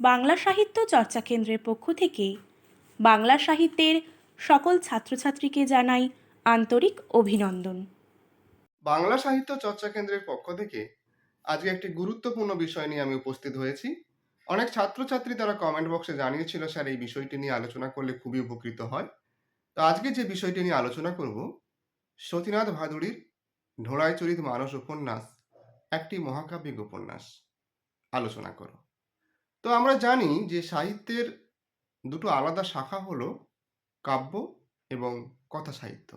বাংলা সাহিত্য চর্চা কেন্দ্রের পক্ষ থেকে বাংলা সাহিত্যের সকল ছাত্রছাত্রীকে জানাই আন্তরিক অভিনন্দন। বাংলা সাহিত্য চর্চা কেন্দ্রের পক্ষ থেকে আজকে একটি গুরুত্বপূর্ণ বিষয় নিয়ে আমি উপস্থিত হয়েছি। অনেক ছাত্রছাত্রী তারা কমেন্ট বক্সে জানিয়েছিল, স্যার, এই বিষয়টি নিয়ে আলোচনা করলে খুবই উপকৃত হয়। তো আজকে যে বিষয়টি নিয়ে আলোচনা করব, সতীনাথ ভাদুড়ির ঢোড়াইচরিত মানস উপন্যাস, একটি মহাকাব্যিক উপন্যাস। আলোচনা করো। তো আমরা জানি যে সাহিত্যের দুটো আলাদা শাখা হলো কাব্য এবং কথা সাহিত্য।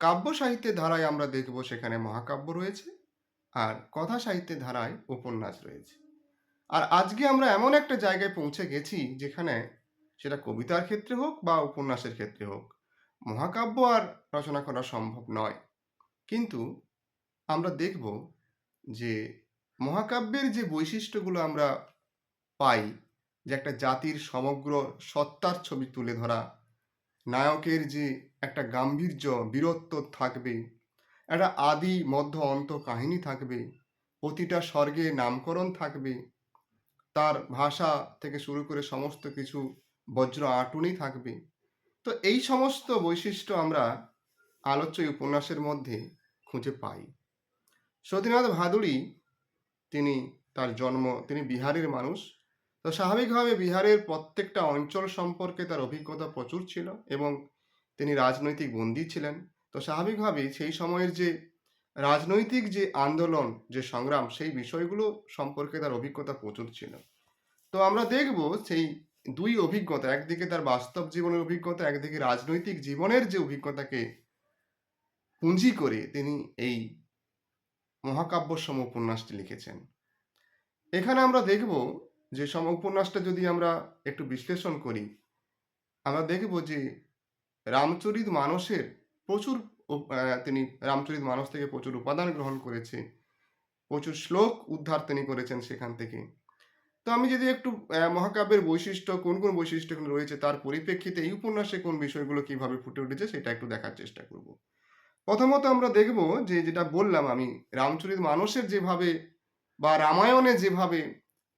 কাব্য সাহিত্যের ধারায় আমরা দেখব সেখানে মহাকাব্য রয়েছে আর কথা সাহিত্যের ধারায় উপন্যাস রয়েছে। আর আজকে আমরা এমন একটা জায়গায় পৌঁছে গেছি যেখানে সেটা কবিতার ক্ষেত্রে হোক বা উপন্যাসের ক্ষেত্রে হোক, মহাকাব্য আর রচনা করা সম্ভব নয়। কিন্তু আমরা দেখব যে মহাকাব্যের যে বৈশিষ্ট্যগুলো আমরা পাই যে একটা জাতির সমগ্র সত্তার ছবি তুলে ধরা, নায়কের যে একটা গাম্ভীর্য, বীরত্ব থাকবে, একটা আদি মধ্য অন্ত কাহিনী থাকবে, প্রতিটা স্বর্গে নামকরণ থাকবে, তার ভাষা থেকে শুরু করে সমস্ত কিছু বজ্র আটুনি থাকবে। তো এই সমস্ত বৈশিষ্ট্য আমরা আলোচ্য উপন্যাসের মধ্যে খুঁজে পাই। সতীনাথ ভাদুড়ি, তিনি তার জন্ম, তিনি বিহারের মানুষ তো স্বাভাবিকভাবে বিহারের প্রত্যেকটা অঞ্চল সম্পর্কে তার অভিজ্ঞতা প্রচুর ছিল এবং তিনি রাজনৈতিক বন্দী ছিলেন। তো স্বাভাবিকভাবেই সেই সময়ের যে রাজনৈতিক যে আন্দোলন, যে সংগ্রাম, সেই বিষয়গুলো সম্পর্কে তার অভিজ্ঞতা প্রচুর ছিল। তো আমরা দেখব সেই দুই অভিজ্ঞতা, একদিকে তার বাস্তব জীবনের অভিজ্ঞতা, একদিকে রাজনৈতিক জীবনের যে অভিজ্ঞতাকে পুঁজি করে তিনি এই মহাকাব্য সম উপন্যাসটি লিখেছেন। এখানে আমরা দেখব যে সম উপন্যাসটা যদি আমরা একটু বিশ্লেষণ করি, আমরা দেখব যে রামচরিত মানসের প্রচুর তিনি রামচরিত মানস থেকে প্রচুর উপাদান গ্রহণ করেছে, প্রচুর শ্লোক উদ্ধার তিনি করেছেন সেখান থেকে। তো আমি যদি একটু মহাকাব্যের বৈশিষ্ট্য, কোন কোন বৈশিষ্ট্যগুলো রয়েছে তার পরিপ্রেক্ষিতে এই উপন্যাসে কোন বিষয়গুলো কীভাবে ফুটে উঠেছে সেটা একটু দেখার চেষ্টা করব। প্রথমত আমরা দেখব যে যেটা বললাম আমি, রামচরিত মানসের যেভাবে বা রামায়ণে যেভাবে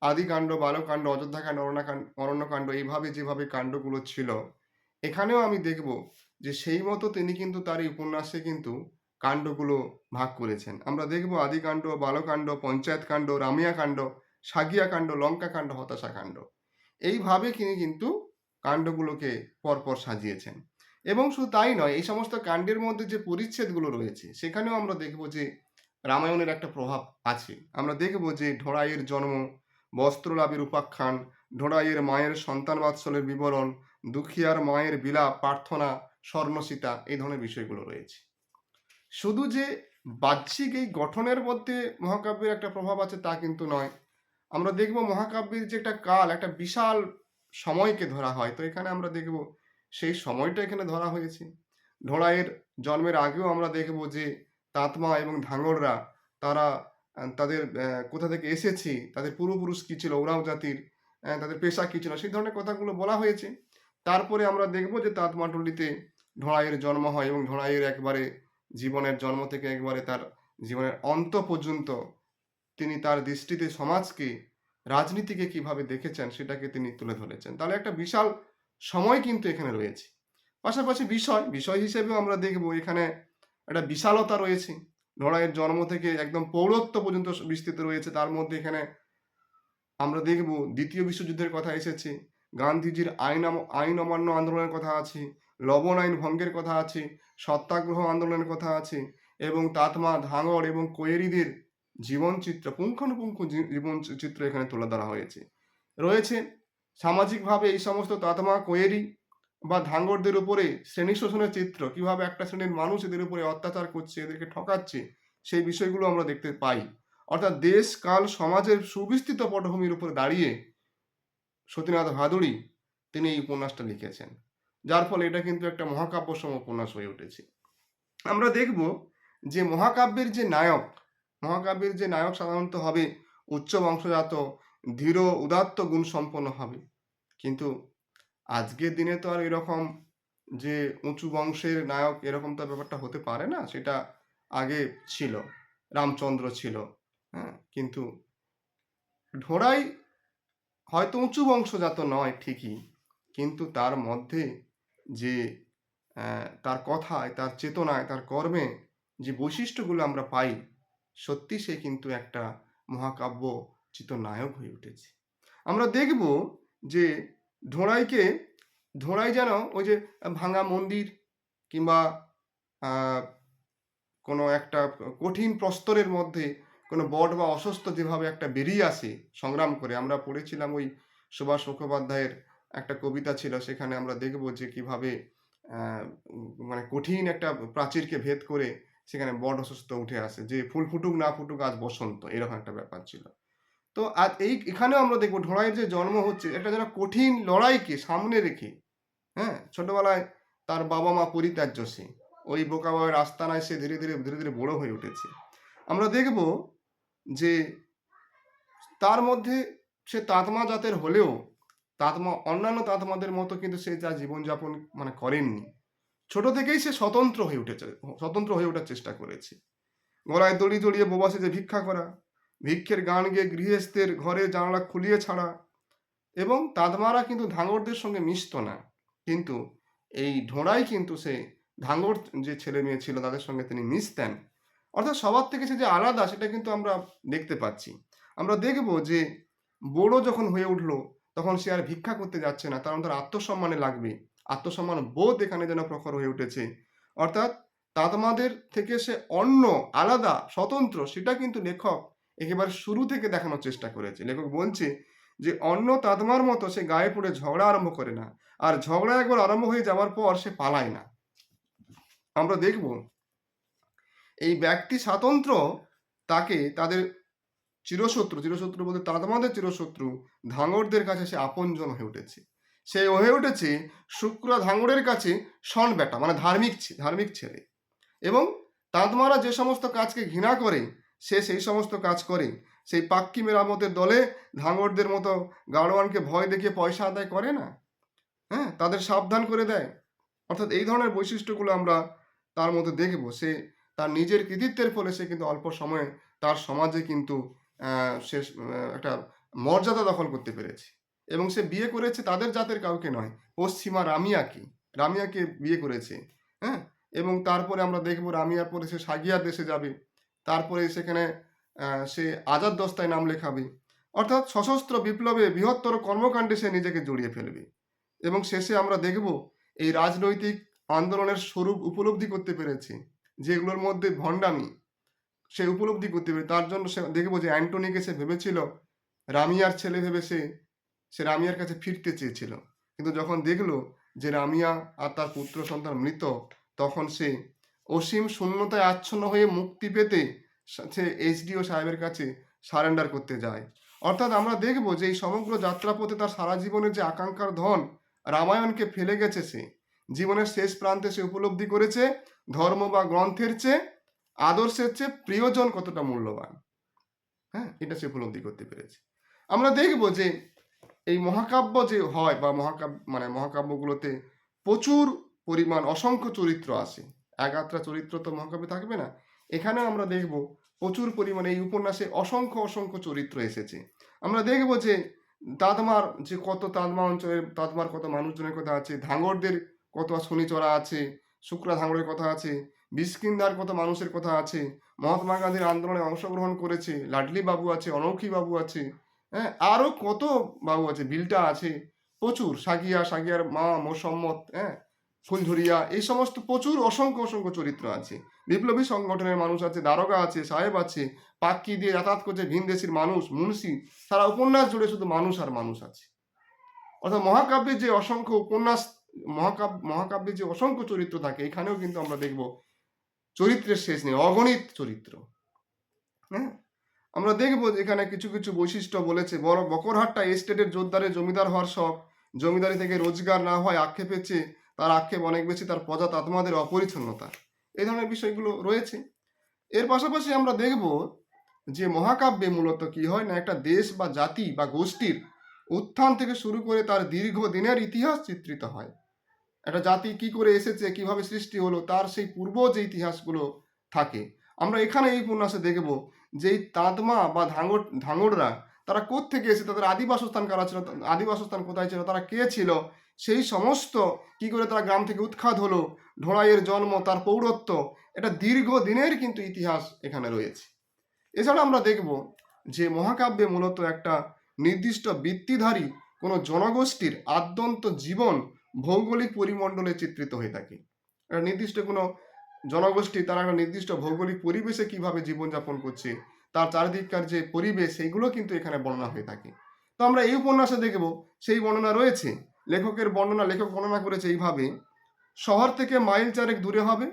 আদিকাণ্ড, বালকাণ্ড, অযোধ্যাকাণ্ড, অরণ্যকাণ্ড অরণ্যকাণ্ড, এইভাবে যেভাবে কাণ্ডগুলো ছিল, এখানেও আমি দেখব যে সেই মতো তিনি কিন্তু তার এই উপন্যাসে কিন্তু কাণ্ডগুলো ভাগ করেছেন। আমরা দেখব আদিকাণ্ড, বালকাণ্ড পঞ্চায়েত কাণ্ড রামিয়া কাণ্ড সাগিয়া কাণ্ড লঙ্কা কাণ্ড হতাশা কাণ্ড এইভাবে তিনি কিন্তু কাণ্ডগুলোকে পরপর সাজিয়েছেন। এবং শুধু তাই নয়, এই সমস্ত কাণ্ডের মধ্যে যে পরিচ্ছেদগুলো রয়েছে, সেখানেও আমরা দেখব যে রামায়ণের একটা প্রভাব আছে। আমরা দেখব যে ঢোড়াইয়ের জন্ম বস্ত্রলাভের উপাখ্যান, ঢোড়াইয়ের মায়ের সন্তান বাৎসলের বিবরণ, দুঃখিয়ার মায়ের বিলাপ, প্রার্থনা, স্বর্ণসীতা, এই ধরনের বিষয়গুলো রয়েছে। শুধু যে বাহ্যিক এই গঠনের মধ্যে মহাকাব্যের একটা প্রভাব আছে তা কিন্তু নয়। আমরা দেখব মহাকাব্যের যে একটা কাল, একটা বিশাল সময়কে ধরা হয়, তো এখানে আমরা দেখব সেই সময়টা এখানে ধরা হয়েছে। ঢোড়াইয়ের জন্মের আগেও আমরা দেখব যে তাঁতমা এবং ধাঙ্গড়রা তারা তাদের কোথা থেকে এসেছে, তাদের পূর্বপুরুষ কী ছিল, ওরাও জাতির তাদের পেশা কী ছিল, সেই ধরনের কথাগুলো বলা হয়েছে। তারপরে আমরা দেখব যে তাঁতমাটুলিতে ঢোড়াইয়ের জন্ম হয় এবং ঢোড়াইয়ের একবারে জীবনের জন্ম থেকে একবারে তার জীবনের অন্ত পর্যন্ত তিনি তার দৃষ্টিতে সমাজকে, রাজনীতিকে কীভাবে দেখেছেন সেটাকে তিনি তুলে ধরেছেন। তাহলে একটা বিশাল সময় কিন্তু এখানে রয়েছে। পাশাপাশি বিষয় বিষয় হিসেবেও আমরা দেখব এখানে একটা বিশালতা রয়েছে। লড়াইয়ের জন্ম থেকে একদম পৌরত্ব পর্যন্ত বিস্তৃত রয়েছে। তার মধ্যে এখানে আমরা দেখব দ্বিতীয় বিশ্বযুদ্ধের কথা এসেছে, গান্ধীজির আইন আইন অমান্য আন্দোলনের কথা আছে, লবণ আইন ভঙ্গের কথা আছে, সত্যাগ্রহ আন্দোলনের কথা আছে এবং তাতমা ধাঙ্গড় এবং কোয়েরিদের জীবনচিত্র পুঙ্খানুপুঙ্খ জীবন চিত্র এখানে তুলে ধরা হয়েছে। রয়েছে সামাজিকভাবে এই সমস্ত তাতমা, কোয়েরি বা ধাঙ্গরদের উপরে শ্রেণি শোষণের চিত্র, কীভাবে একটা শ্রেণির মানুষ এদের উপরে অত্যাচার করছে, এদেরকে ঠকাচ্ছে, সেই বিষয়গুলো আমরা দেখতে পাই। অর্থাৎ দেশ, কাল, সমাজের সুবিস্তৃত পটভূমির উপরে দাঁড়িয়ে সতীনাথ ভাদুড়ি তিনি এই উপন্যাসটা লিখেছেন। যার ফলে এটা কিন্তু একটা মহাকাব্যসম উপন্যাস হয়ে উঠেছে। আমরা দেখব যে মহাকাব্যের যে নায়ক, মহাকাব্যের যে নায়ক সাধারণত হবে উচ্চ বংশজাত, ধীর, উদাত্ত গুণ সম্পন্ন হবে। কিন্তু আজকের দিনে তো আর এরকম যে উঁচু বংশের নায়ক এরকম তো ব্যাপারটা হতে পারে না, সেটা আগে ছিল, রামচন্দ্র ছিল হ্যাঁ কিন্তু ঢোড়াই হয়তো উঁচু বংশজাত নয় ঠিকই, কিন্তু তার মধ্যে যে তার কথায়, তার চেতনায়, তার কর্মে যে বৈশিষ্ট্যগুলো আমরা পাই, সত্যি সে কিন্তু একটা মহাকাব্য চিত্রনায়ক হয়ে উঠেছে। আমরা দেখব যে ঢোড়াইকে ঢোড়াই যেন ওই যে ভাঙা মন্দির কিংবা কোনো একটা কঠিন প্রস্তরের মধ্যে কোনো বট বা অসুস্থ যেভাবে একটা বেরিয়ে আসে সংগ্রাম করে, আমরা পড়েছিলাম ওই সুভাষ মুখোপাধ্যায়ের একটা কবিতা ছিল, সেখানে আমরা দেখব যে কীভাবে মানে কঠিন একটা প্রাচীরকে ভেদ করে সেখানে বট অসুস্থ উঠে আসে, যে ফুল ফুটুক না ফুটুক আজ বসন্ত, এরকম একটা ব্যাপার ছিল। তো আজ এই, এখানেও আমরা দেখব ঢোড়াইয়ের যে জন্ম হচ্ছে একটা যেন কঠিন লড়াইকে সামনে রেখে হ্যাঁ? ছোটবেলায় তার বাবা মা পরিত্যাজ্য সে, ওই বোকা বোকাবায়ের আস্তানায় সে ধীরে ধীরে ধীরে ধীরে বড় হয়ে উঠেছে। আমরা দেখব যে তার মধ্যে সে তাতমা জাতের হলেও, তাতমা, অন্যান্য তাতমাদের মতো কিন্তু সে যা জীবনযাপন মানে করেননি। ছোট থেকেই সে স্বতন্ত্র হয়ে উঠেছে, স্বতন্ত্র হয়ে ওঠার চেষ্টা করেছে। গলায় দড়ি জড়িয়ে বোবাসে যে ভিক্ষা করা ভিক্ষের গান গিয়ে গৃহস্থের ঘরে জানালা খুলিয়ে ছাড়া এবং তাদমারা কিন্তু ধাঙ্গরদের সঙ্গে মিশতো না। কিন্তু এই ঢোড়াই কিন্তু সে ধাঙ্গর যে ছেলে মেয়ে ছিল তাদের সঙ্গে তিনি মিশতেন। অর্থাৎ সবার থেকে সে যে আলাদা সেটা কিন্তু আমরা দেখতে পাচ্ছি। আমরা দেখব যে বড় যখন হয়ে উঠল তখন সে আর ভিক্ষা করতে যাচ্ছে না কারণ তার আত্মসম্মানে লাগবে। আত্মসম্মান বোধ এখানে যেন প্রখর হয়ে উঠেছে। অর্থাৎ তাতমাদের থেকে সে অন্য, আলাদা, স্বতন্ত্র সেটা কিন্তু লেখক একেবারে শুরু থেকে দেখানোর চেষ্টা করেছে। লেখক বলছে যে, অন্য তাদমার মতো সে গায়ে পড়ে ঝগড়া আরম্ভ করে না। আর ঝগড়া একবার আরম্ভ হয়ে যাওয়ার পর সে পালায় না। আমরা দেখব, এই ব্যক্তি স্বাতন্ত্র, তাকে তাদের চিরশত্রু চিরশত্রু বলতে তাদমাদের চিরশত্রু ধাঙ্গরদের কাছে সে আপনজন হয়ে উঠেছে। সে হয়ে উঠেছে শুক্র ধাঙ্গরের কাছে সন বেটা মানে ধার্মিক ধার্মিক ছেলে। এবং তাদমারা যে সমস্ত কাজকে ঘৃণা করে সে সেই সমস্ত কাজ করে। সেই পাক্কি মেরামতের দলে ধাঙ্গরদের মতো গাড়োয়ানকে ভয় দেখিয়ে পয়সা আদায় করে না? হ্যাঁ তাদের সাবধান করে দেয়। অর্থাৎ এই ধরনের বৈশিষ্ট্যগুলো আমরা তার মধ্যে দেখব। সে তার নিজের কৃতিত্বের ফলে সে কিন্তু অল্প সময়ে তার সমাজে কিন্তু সে একটা মর্যাদা দখল করতে পেরেছে। এবং সে বিয়ে করেছে তাদের জাতের কাউকে নয়, পশ্চিমা রামিয়াকে। রামিয়াকে বিয়ে করেছে। হ্যাঁ এবং তারপরে আমরা দেখব রামিয়ার পরে সে সাগিয়ার দেশে যাবে। তারপরে সেখানে সে আজাদ দস্তায় নাম লেখাবে। অর্থাৎ সশস্ত্র বিপ্লবে বৃহত্তর কর্মকাণ্ডে সে নিজেকে জড়িয়ে ফেলবে। এবং শেষে আমরা দেখব এই রাজনৈতিক আন্দোলনের স্বরূপ উপলব্ধি করতে পেরেছে, যেগুলোর মধ্যে ভণ্ডামি সে উপলব্ধি করতে পেরে তার জন্য সে দেখব যে অ্যান্টনিকে সে ভেবেছিল, রামিয়ার ছেলে ভেবে সে সে রামিয়ার কাছে ফিরতে চেয়েছিল। কিন্তু যখন দেখল যে রামিয়া আর তার পুত্র সন্তান মৃত, তখন সে অসীম শূন্যতায় আচ্ছন্ন হয়ে মুক্তি পেতে সে এইচডিও সাহেবের কাছে সারেন্ডার করতে যায়। অর্থাৎ আমরা দেখব যে এই সমগ্র যাত্রাপথে তার সারা জীবনের যে আকাঙ্ক্ষার ধন রামায়ণকে ফেলে গেছে সে। জীবনের শেষ প্রান্তে সে উপলব্ধি করেছে, ধর্ম বা গ্রন্থের চেয়ে আদর্শের চেয়ে প্রিয়জন কতটা মূল্যবান? হ্যাঁ এটা সে উপলব্ধি করতে পেরেছে। আমরা দেখব যে এই মহাকাব্য যে হয় বা মহাকাব্য মানে মহাকাব্যগুলোতে প্রচুর পরিমাণ অসংখ্য চরিত্র আসে। একাত্রা চরিত্র তো মহাকাব্যে থাকবে না। এখানে আমরা দেখব প্রচুর পরিমাণে এই উপন্যাসে অসংখ্য অসংখ্য চরিত্র এসেছে। আমরা দেখব যে তাদমার যে কত তাদমা অঞ্চলের তাদমার কত মানুষজনের কথা আছে, ধাঙ্গরদের কত শনিচড়া আছে, শুক্রা ধাঙ্গরের কথা আছে বিস্কিন্দার কত মানুষের কথা আছে, মহাত্মা গান্ধীর আন্দোলনে অংশগ্রহণ করেছে, লাডলি বাবু আছে, অনৌখী বাবু আছে হ্যাঁ আরও কত বাবু আছে, বিলটা আছে, প্রচুর, সাগিয়া, সাগিয়ার মা মোসম্মত হ্যাঁ ফুলঝুরিয়া এই সমস্ত প্রচুর অসংখ্য অসংখ্য চরিত্র আছে। বিপ্লবী সংগঠনের মানুষ আছে, দারোগা আছে, সাহেব আছে, পাক্কি দিয়ে যাতায়াত করছে ভিনদেশির মানুষ, মুন্সি, সারা উপন্যাস জুড়ে শুধু মানুষ আর মানুষ আছে। অর্থাৎ মহাকাব্যের যে অসংখ্য উপন্যাস মহাকাব্য মহাকাব্যের যে অসংখ্য চরিত্র থাকে, এখানেও কিন্তু আমরা দেখব চরিত্রের শেষ নেই, অগণিত চরিত্র। হ্যাঁ? আমরা দেখব এখানে কিছু কিছু বৈশিষ্ট্য বলেছে, বড় বকরহাট্টা এস্টেটের জোরদারে জমিদার হওয়ার শখ, জমিদারি থেকে রোজগার না হয় আক্ষেপের চেয়ে তার আক্ষেপ অনেক বেশি, তার প্রজাত আত্মাদের অপরিচ্ছন্নতা। এই ধরনের বিষয়গুলো রয়েছে। এর পাশাপাশি আমরা দেখব যে মহাকাব্যে মূলত কি হয় না, একটা দেশ বা জাতি বা গোষ্ঠীর উত্থান থেকে শুরু করে তার দীর্ঘ দিনের ইতিহাস চিত্রিত হয়। একটা জাতি কি করে এসেছে, কীভাবে সৃষ্টি হলো, তার সেই পূর্ব যে ইতিহাসগুলো থাকে। আমরা এখানে এই উপন্যাসে দেখব যে এই তাঁতমা বা ধাঙ্গর ধাঙ্গড়রা তারা থেকে এসে, তাদের আদি বাসস্থান কারা ছিল আদি বাসস্থান কোথায় ছিল, তারা কে ছিল? সেই সমস্ত কি করে তারা গ্রাম থেকে উৎখাত হলো? ঢোড়াইয়ের জন্ম, তার পৌরত্ব, এটা দীর্ঘ দিনের কিন্তু ইতিহাস এখানে রয়েছে। এছাড়া আমরা দেখব যে মহাকাব্যে মূলত একটা নির্দিষ্ট বৃত্তিধারী কোনো জনগোষ্ঠীর আদ্যন্ত জীবন ভৌগোলিক পরিমণ্ডলে চিত্রিত হয়ে থাকে। একটা নির্দিষ্ট কোনো জনগোষ্ঠী, তারা একটা নির্দিষ্ট ভৌগোলিক পরিবেশে কীভাবে জীবনযাপন করছে তার চারিদিককার যে পরিবেশ, সেইগুলো কিন্তু এখানে বর্ণনা হয়ে থাকে। তো আমরা এই উপন্যাসে দেখব, সেই বর্ণনা রয়েছে। লেখকের বর্ণনা, লেখক বর্ণনা করেছে এইভাবে, শহর থেকে মাইল চারেক দূরে হবে,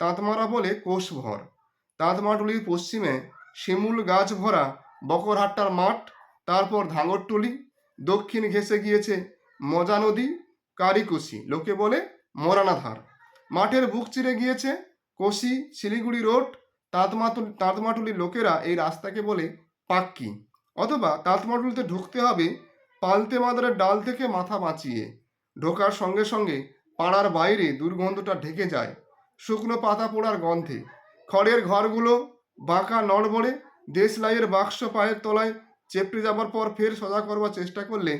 তাঁতমারা বলে কোষভর তাঁতমাটুলির পশ্চিমে শিমুল গাছ ভরা বকরহাট্টার মাঠ, তারপর ধাঙরটুলি দক্ষিণ ঘেঁষে গিয়েছে মজা নদী, কারিকুশি। লোকে বলে মরানাধার মাঠের বুক চিরে গিয়েছে কোশি শিলিগুড়ি রোড তাঁতমাতুল তাঁতমাটুলির লোকেরা এই রাস্তাকে বলে পাক্কি। অথবা তাঁতমাটুলিতে ঢুকতে হবে পালতে মাদারের ডাল থেকে মাথা বাঁচিয়ে। ঢোকার সঙ্গে সঙ্গে পাড়ার বাইরে দুর্গন্ধটা ঢেকে যায়। শুকনো পাতা পোড়ার গন্ধে। খড়ের ঘরগুলো বাঁকা নড়বড়ে দেশলাইয়ের বাক্স পায়ের তলায় চেপটে যাবার পর ফের সোজা করবার চেষ্টা করলে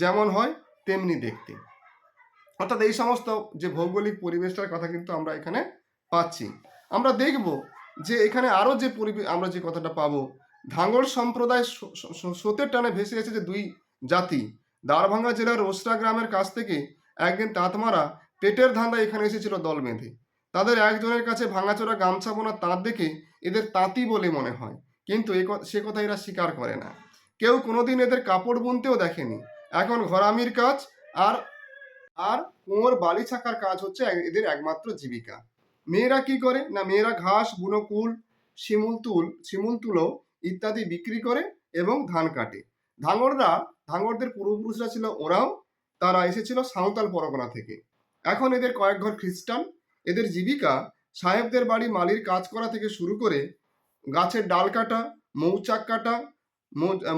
যেমন হয় তেমনি দেখতে। অর্থাৎ এই সমস্ত যে ভৌগোলিক পরিবেশটার কথা কিন্তু আমরা এখানে পাচ্ছি। আমরা দেখব যে এখানে আরও যে পরিবেশ আমরা যে কথাটা পাবো, ধাঙ্গর সম্প্রদায় স্রো- স্রো- স্রোতের টানে ভেসে এসেছে দুই জাতি। দারভাঙ্গা জেলার ওসরা গ্রামের কাছ থেকে একদিন তাঁতমারা পেটের ধান্দা এখানে এসেছিল দল বেঁধে। তাদের একজনের কাছে ভাঙাচোরা গামছা বোনা তাঁত দেখে এদের তাঁতি বলে মনে হয়। কিন্তু সে কথা এরা স্বীকার করে না। কেউ কোনোদিন এদের কাপড় বুনতেও দেখেনি। এখন ঘরামির কাজ আর আর কুঁয়োর বালি ছাকার কাজ হচ্ছে এদের একমাত্র জীবিকা। মেয়েরা কি করে? না, মেয়েরা ঘাস বুনো কুল শিমুল তুল শিমুল তুলো ইত্যাদি বিক্রি করে এবং ধান কাটে। ধাঙ্গররা ধাঙ্গরদের পূর্বপুরুষরা ছিল, ওরাও তারা এসেছিল সাঁওতাল পরগনা থেকে। এখন এদের কয়েক ঘর খ্রিস্টান। এদের জীবিকা সাহেবদের বাড়ি মালির কাজ করা থেকে শুরু করে গাছের ডাল কাটা, মৌচাক কাটা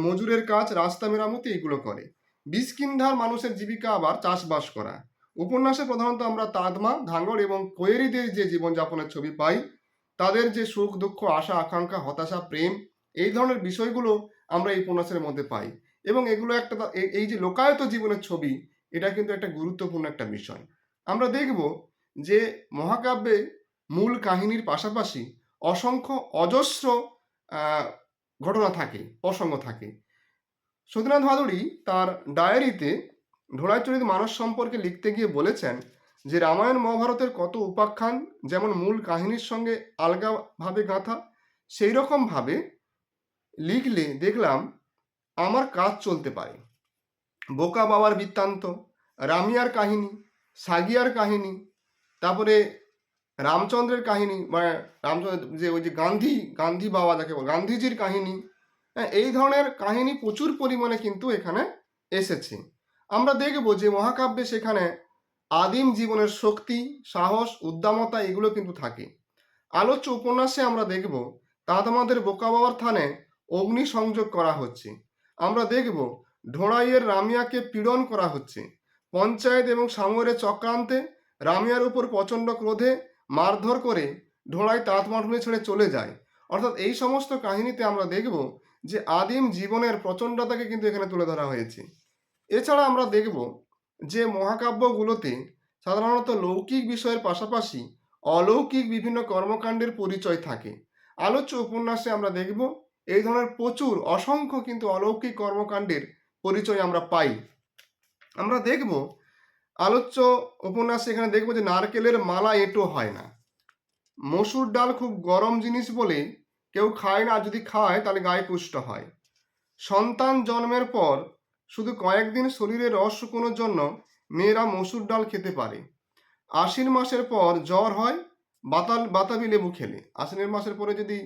মজুরের কাজ, রাস্তা মেরামতি এগুলো করে। বিস্কিন্ধার মানুষের জীবিকা আবার চাষবাস করা। উপন্যাসে প্রধানত আমরা তাদমা ধাঙ্গর এবং কোয়েরিদের যে জীবনযাপনের ছবি পাই, তাদের যে সুখ, দুঃখ, আশা, আকাঙ্ক্ষা, হতাশা, প্রেম, এই ধরনের বিষয়গুলো আমরা এই উপন্যাসের মধ্যে পাই। এবং এগুলো একটা এই- যে লোকায়ত জীবনের ছবি, এটা কিন্তু একটা গুরুত্বপূর্ণ একটা বিষয়। আমরা দেখব যে মহাকাব্যে মূল কাহিনীর পাশাপাশি অসংখ্য অজস্র ঘটনা থাকে, প্রসঙ্গ থাকে। সতীনাথ ভাদুড়ি তার ডায়েরিতে ঢোড়াইচরিত মানুষ সম্পর্কে লিখতে গিয়ে বলেছেন যে রামায়ণ মহাভারতের কত উপাখ্যান, যেমন মূল কাহিনীর সঙ্গে আলগাভাবে গাঁথা সেই রকমভাবে লিখলে দেখলাম আমার কাজ চলতে পারে। বোকা বাবার বৃত্তান্ত, রামিয়ার কাহিনী, সাগিয়ার কাহিনী, তারপরে রামচন্দ্রের কাহিনী মানে রামচন্দ্র যে ওই যে গান্ধী গান্ধী বাবা যাকে গান্ধীজির কাহিনী হ্যাঁ এই ধরনের কাহিনী প্রচুর পরিমাণে কিন্তু এখানে এসেছে। আমরা দেখব যে মহাকাব্যে সেখানে আদিম জীবনের শক্তি, সাহস, উদ্দামতা এগুলো কিন্তু থাকে। আলোচ্য উপন্যাসে আমরা দেখব তাঁতমাদের বোকা বাবার থানে অগ্নি সংযোগ করা হচ্ছে। আমরা দেখব ঢোড়াইয়ের রামিয়াকে পীড়ন করা হচ্ছে। পঞ্চায়েত এবং সামরের চক্রান্তে রামিয়ার উপর প্রচণ্ড ক্রোধে মারধর করে ঢোড়াই তাঁতমাঠুলি ছেড়ে চলে যায়। অর্থাৎ এই সমস্ত কাহিনীতে আমরা দেখব যে আদিম জীবনের প্রচণ্ডতাকে কিন্তু এখানে তুলে ধরা হয়েছে। এছাড়া আমরা দেখব যে মহাকাব্যগুলোতে সাধারণত লৌকিক বিষয়ের পাশাপাশি অলৌকিক বিভিন্ন কর্মকাণ্ডের পরিচয় থাকে। আলোচ্য উপন্যাসে আমরা দেখব এই ধরনের প্রচুর, অসংখ্য কিন্তু অলৌকিক কর্মকাণ্ডের পরিচয় আমরা পাই। আমরা দেখব, আলোচ্য উপন্যাসে এখানে দেখব যে নারকেলের মালা এঁটো হয় না। মসুর ডাল খুব গরম জিনিস বলে কেউ খায় না, আর যদি খায় তাহলে গায়ে পুষ্ট হয়। সন্তান জন্মের পর শুধু কয়েকদিন শরীরে রস শুকোনোর জন্য মেয়েরা মসুর ডাল খেতে পারে। আশ্বিন মাসের পর জ্বর হয়, বাতাল, বাতাবি লেবু খেলে। আশ্বিনের মাসের পরে যদি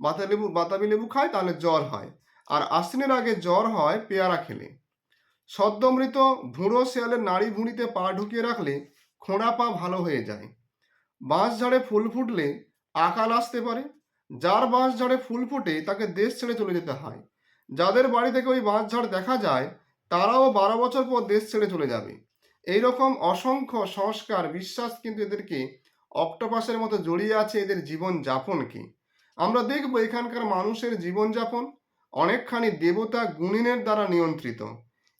বাতা লেবু, বাতাবি লেবু খায়, তাহলে জ্বর হয়। আর আশ্বিনের আগে জ্বর হয়, পেয়ারা খেলে। সদ্যমৃত ভুঁড়ো শেয়ালের নাড়ি ভুঁড়িতে পা ঢুকিয়ে রাখলে খোঁড়া পা ভালো হয়ে যায়। বাঁশ ঝাড়ে ফুল ফুটলে আকাল আসতে পারে। যার বাঁশ ঝাড়ে ফুল ফুটে, তাকে দেশ ছেড়ে চলে যেতে হয়। যাদের বাড়ি থেকে ওই বাঁশ ঝাড় দেখা যায় তারাও বারো বছর পর দেশ ছেড়ে চলে যাবে। এই রকম অসংখ্য সংস্কার বিশ্বাস কিন্তু এদেরকে অক্টোপাসের মতো জড়িয়ে আছে এদের জীবন যাপনকে আমরা দেখব এখানকার মানুষের জীবনযাপন। অনেকখানি দেবতা গুণিনের দ্বারা নিয়ন্ত্রিত।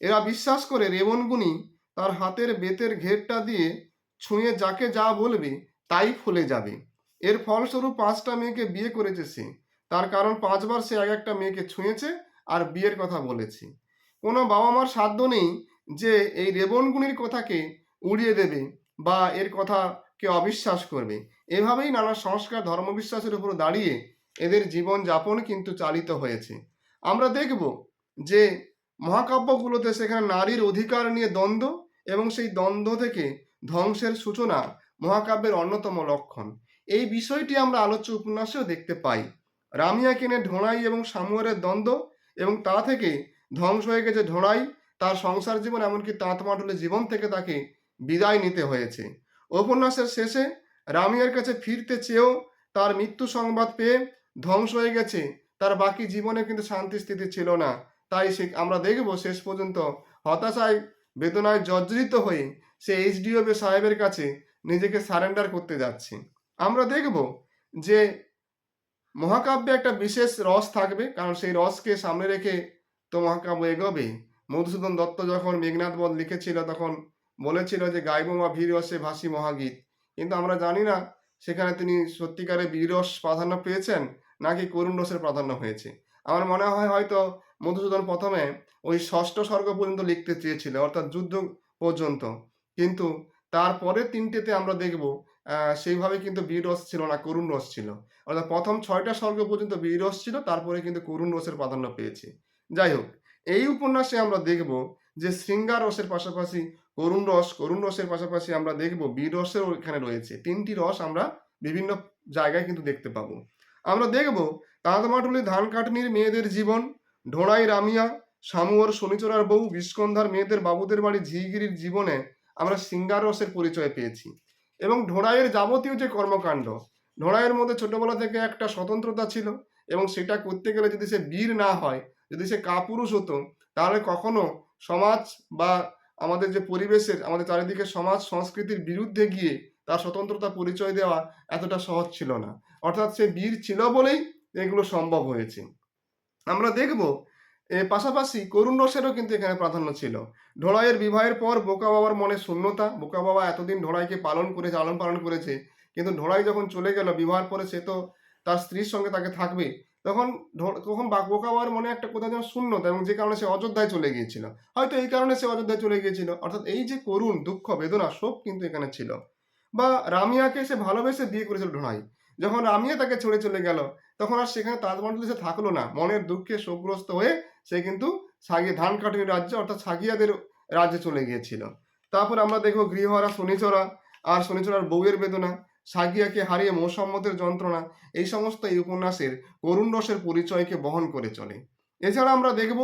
এরা বিশ্বাস করে রেবন রেবনগুনি তার হাতের বেতের ঘেরটা দিয়ে ছুঁয়ে যাকে যা বলবে তাই ফলে যাবে। এর ফলস্বরূপ পাঁচটা মেয়েকে বিয়ে করেছে সে। তার কারণ পাঁচবার সে এক একটা মেয়েকে ছুঁয়েছে আর বিয়ের কথা বলেছে। কোনো বাবা মার সাধ্য নেই যে এই রেবনগুনির কথাকে উড়িয়ে দেবে বা এর কথাকে অবিশ্বাস করবে। এভাবেই নানা সংস্কার, ধর্মবিশ্বাসের উপর দাঁড়িয়ে এদের জীবন যাপন কিন্তু চালিত হয়েছে। আমরা দেখব যে মহাকাব্যগুলোতে সেখানে নারীর অধিকার নিয়ে দ্বন্দ্ব এবং সেই দ্বন্দ্ব থেকে ধ্বংসের সূচনা মহাকাব্যের অন্যতম লক্ষণ। এই বিষয়টি আমরা আলোচ্য উপন্যাসেও দেখতে পাই। রামিয়া কেনে ঢোড়াই এবং সামুয়ারের দ্বন্দ্ব এবং তা থেকে ধ্বংস হয়ে গেছে ঢোড়াই তার সংসার জীবন এমনকি তাঁত মাটুলের জীবন থেকে তাকে বিদায় নিতে হয়েছে। উপন্যাসের শেষে রামিয়ার কাছে ফিরতে চেয়েও তার মৃত্যু সংবাদ পেয়ে ধ্বংস হয়ে গেছে, তার বাকি জীবনে কিন্তু শান্তি স্থিতি ছিল না। তাই সে আমরা দেখব শেষ পর্যন্ত হতাশায়, বেদনায় জর্জরিত হয়ে সে এইচডিওবে সাহেবের কাছে নিজেকে সারেন্ডার করতে যাচ্ছে। আমরা দেখব যে মহাকাব্যে একটা বিশেষ রস থাকবে, কারণ সেই রসকে সামনে রেখে তো মহাকাব্য এগোবে? মধুসূদন দত্ত যখন মেঘনাথ বধ লিখেছিল, তখন বলেছিল যে, গাইব মা ভীর রসে ভাসি মহাগীত। কিন্তু আমরা জানি না, সেখানে তিনি সত্যিকারে বীরস প্রাধান্য পেয়েছেন, নাকি করুণ রসের প্রাধান্য হয়েছে। আমার মনে হয় হয়তো মধুসূদন প্রথমে ওই ষষ্ঠ স্বর্গ পর্যন্ত লিখতে চেয়েছিল, অর্থাৎ যুদ্ধ পর্যন্ত। কিন্তু তারপরে তিনটেতে আমরা দেখব সেইভাবে কিন্তু বীর রস ছিল না, করুণ রস ছিল। অর্থাৎ প্রথম ছয়টা স্বর্গ পর্যন্ত বীর রস ছিল, তারপরে কিন্তু করুণ রসের প্রাধান্য পেয়েছে। যাই হোক, এই উপন্যাসে আমরা দেখব যে শৃঙ্গার রসের পাশাপাশি করুণ রস, করুণ রসের পাশাপাশি আমরা দেখব বীর রসেরও এখানে রয়েছে। তিনটি রস আমরা বিভিন্ন জায়গায় কিন্তু দেখতে পাবো। আমরা দেখব তাঁতমাটুলি ধান কাটনির মেয়েদের জীবন, ঢোড়াই রামিয়া সামুয়ার শনিচরার বউ, বিষ্কন্ধার মেয়েদের বাবুদের বাড়ি ঝিগিরির জীবনে আমরা সিঙ্গার রসের পরিচয় পেয়েছি। এবং ঢোড়াইয়ের যাবতীয় যে কর্মকাণ্ড, ঢোড়াইয়ের মধ্যে ছোটবেলা থেকে একটা স্বতন্ত্রতা ছিল এবং সেটা করতে গেলে যদি সে বীর না হয় যদি সে কাপুরুষ হতো, তাহলে কখনো সমাজ বা আমাদের যে পরিবেশের, আমাদের চারিদিকে সমাজ সংস্কৃতির বিরুদ্ধে গিয়ে তার স্বতন্ত্রতা পরিচয় দেওয়া এতটা সহজ ছিল না। অর্থাৎ সে বীর ছিল বলেই এগুলো সম্ভব হয়েছে। আমরা দেখব পাশাপাশি করুণ রসেরও কিন্তু এখানে প্রাধান্য ছিল। ঢোড়াইয়ের বিবাহের পর বোকা বাবার মনে শূন্যতা, বোকা বাবা এতদিন ঢোড়াইকে পালন করে, লালন পালন করেছে, কিন্তু ঢোড়াই যখন চলে গেল, বিবাহের পরে সে তো তার স্ত্রীর সঙ্গে তাকে থাকবে তখন তখন বা- বোকা বাবার মনে একটা কোথাও যেন শূন্যতা এবং যে কারণে সে অযোধ্যায় চলে গিয়েছিল। হয়তো এই কারণে সে অযোধ্যায় চলে গিয়েছিল। অর্থাৎ এই যে করুণ, দুঃখ, বেদনা শোক কিন্তু এখানে ছিল। বা রামিয়াকে সে ভালোবেসে বিয়ে করেছিল ঢোড়াই যখন রামিয়া তাকে ছেড়ে চলে গেল, তখন আর সেখানে তাজমহলে সে থাকল না। মনের দুঃখে শোকগ্রস্ত হয়ে সে কিন্তু সাগি ধান কাটুনি রাজ্যে, অর্থাৎ সাগিয়াদের রাজ্যে চলে গিয়েছিল। তারপর আমরা দেখব গৃহহারা, শনিচরা, আর শনিচরার বউয়ের বেদনা। সাগিয়াকে হারিয়ে মৌসম্মতের যন্ত্রণা এই সমস্ত এই উপন্যাসের করুণ রসের পরিচয়কে বহন করে চলে। এছাড়া আমরা দেখব,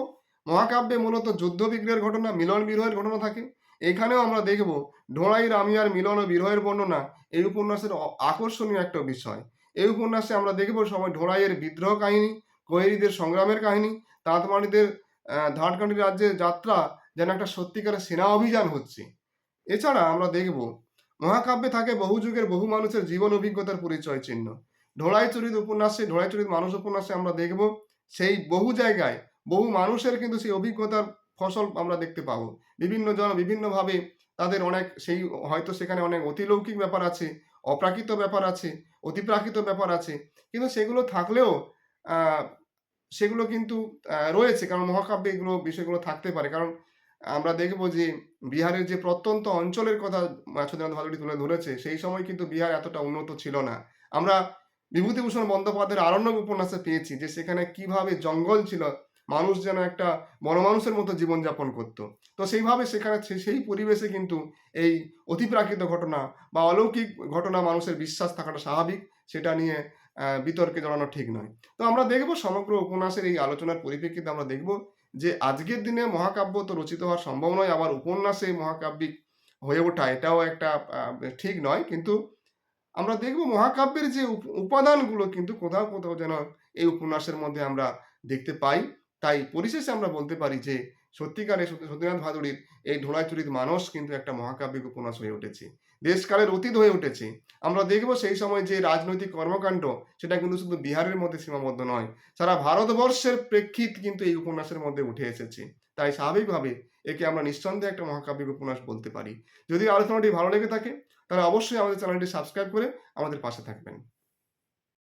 মহাকাব্যে মূলত যুদ্ধ বিগ্রহের ঘটনা, মিলন বিরহের ঘটনা থাকে। এখানেও আমরা দেখব, ঢোড়াই, রামিয়ার মিলন ও বিরহের বর্ণনা এই উপন্যাসের আকর্ষণীয় একটা বিষয়। এই উপন্যাসে আমরা দেখব সময় ঢোড়াইয়ের বিদ্রোহ কাহিনী কোয়েরিদের সংগ্রামের কাহিনী, তাঁতমানিদের ধানকান্ডি রাজ্যের যাত্রা যেন একটা সত্যিকারের সেনা অভিযান হচ্ছে। এছাড়া আমরা দেখব মহাকাব্যে থাকে বহু যুগের বহু মানুষের জীবন অভিজ্ঞতার পরিচয় চিহ্ন। ঢোড়াই চরিত উপন্যাসে ঢোড়াই চরিত মানুষ উপন্যাসে আমরা দেখব, সেই বহু জায়গায় বহু মানুষের কিন্তু সেই অভিজ্ঞতার ফসল আমরা দেখতে পাবো। বিভিন্ন জন বিভিন্নভাবে তাদের অনেক সেই হয়তো সেখানে অনেক অতিলৌকিক ব্যাপার আছে, অপ্রাকৃত ব্যাপার আছে, অতিপ্রাকৃত ব্যাপার আছে। কিন্তু সেগুলো থাকলেও সেগুলো কিন্তু রয়েছে। কারণ মহাকাব্যে এগুলো বিষয়গুলো থাকতে পারে। কারণ আমরা দেখব যে বিহারের যে প্রত্যন্ত অঞ্চলের কথা মাছুদানাথ ভাদুড়ি তুলে ধরেছে, সেই সময় কিন্তু বিহার এতটা উন্নত ছিল না। আমরা বিভূতিভূষণ বন্দ্যোপাধ্যায়ের আরণ্যক উপন্যাসে পেয়েছি যে সেখানে কীভাবে জঙ্গল ছিল, মানুষ যেন একটা বনমানুষের মতো জীবনযাপন করত। তো সেইভাবে সেখানে সেই পরিবেশে কিন্তু এই অতিপ্রাকৃত ঘটনা বা অলৌকিক ঘটনা মানুষের বিশ্বাস থাকাটা স্বাভাবিক, সেটা নিয়ে বিতর্কে জড়ানো ঠিক নয়। তো আমরা দেখব সমগ্র উপন্যাসের এই আলোচনার পরিপ্রেক্ষিতে আমরা দেখব যে আজকের দিনে মহাকাব্য তো রচিত হওয়া সম্ভব নয় আবার উপন্যাসে মহাকাব্যিক হয়ে ওঠা, এটাও একটা ঠিক নয়। কিন্তু আমরা দেখব মহাকাব্যের যে উপ- উপাদানগুলো কিন্তু কোথাও কোথাও যেন এই উপন্যাসের মধ্যে আমরা দেখতে পাই। তাই পরিশেষে আমরা বলতে পারি যে সত্যিকারে সত্য- সত্যনাথ ভাদুড়ির এই ঢোড়াইচুরির মানস কিন্তু একটা মহাকাব্যিক উপন্যাস হয়ে উঠেছে। দেশকালের অতীত হয়ে উঠেছে। আমরা দেখব সেই সময় যে রাজনৈতিক কর্মকাণ্ড, সেটা কিন্তু শুধু বিহারের মধ্যে সীমাবদ্ধ নয়, সারা ভারতবর্ষের প্রেক্ষিত কিন্তু এই উপন্যাসের মধ্যে উঠে এসেছে। তাই স্বাভাবিকভাবে একে আমরা নিঃসন্দেহে একটা মহাকাব্যিক উপন্যাস বলতে পারি। যদি আলোচনাটি ভালো লেগে থাকে, তাহলে অবশ্যই আমাদের চ্যানেলটি সাবস্ক্রাইব করে আমাদের পাশে থাকবেন।